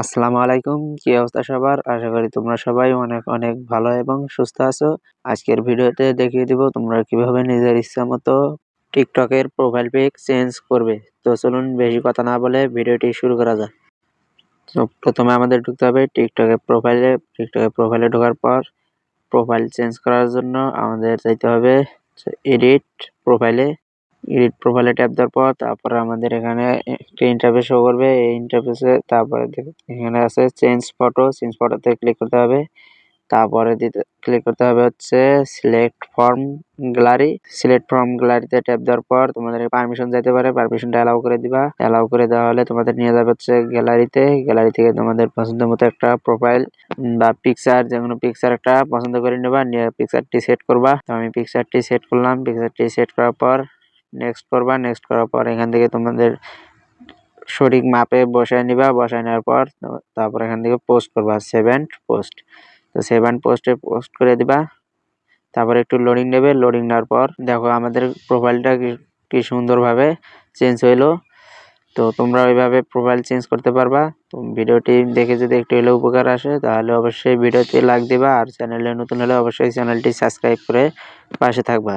আসসালামু আলাইকুম। কি অবস্থা সবার? আশা করি তোমরা সবাই অনেক অনেক ভালো এবং সুস্থ আছো। আজকের ভিডিওতে দেখিয়ে দিব তোমরা কীভাবে নিজের ইচ্ছা মতো টিকটকের প্রোফাইল পিক চেঞ্জ করবে। তো চলুন বেশি কথা না বলে ভিডিওটি শুরু করা যাক। তো প্রথমে আমাদের ঢুকতে হবে টিকটকের প্রোফাইলে টিকটকের প্রোফাইলে ঢোকার পর প্রোফাইল চেঞ্জ করার জন্য আমাদের যাইতে হবে এডিট প্রোফাইলে এডিট প্রোফাইলে ট্যাপ দেওয়ার পর তারপরে আমাদের এখানে একটা ইন্টারফেস শো করবে। এই ইন্টারফেসে তারপরে এখানে আছে চেঞ্জ ফটো চেঞ্জ ফটোতে ক্লিক করতে হবে। তারপরে দিতে ক্লিক করতে হবে হচ্ছে select from gallery select from গ্যালারিতে ট্যাপ দেওয়ার পর তোমাদের পারমিশন যেতে পারে পারমিশনটা অ্যালাউ করে দিবা। অ্যালাউ করে দেওয়া হলে তোমাদের নিয়ে যাবে হচ্ছে গ্যালারিতে গ্যালারি থেকে তোমাদের পছন্দ মতো একটা প্রোফাইল বা পিকচার যে কোনো পিকচার একটা পছন্দ করে নেবা, নিয়ে পিকচারটি সেট করবা। তো আমি পিকচারটি সেট করলাম। পিকচারটি সেট করার পর নেক্সট করবা নেক্সট করার পর এখান থেকে তোমাদের সঠিক মাপে বসায় নিবা, বসায় নেওয়ার পর তারপর এখান থেকে পোস্ট করবা সেভেন পোস্ট তো সেভেন পোস্টে পোস্ট করে দিবা, তারপর একটু লোডিং নেবে লোডিং নেওয়ার পর দেখো আমাদের প্রোফাইলটা কি সুন্দরভাবে চেঞ্জ হইল। তো তোমরা ওইভাবে প্রোফাইল চেঞ্জ করতে পারবা। তো ভিডিওটি দেখে যদি একটু হলে উপকার আসে, তাহলে অবশ্যই ভিডিওতে লাইক দিবা। আর চ্যানেলে নতুন হলে অবশ্যই চ্যানেলটি সাবস্ক্রাইব করে পাশে থাকবা।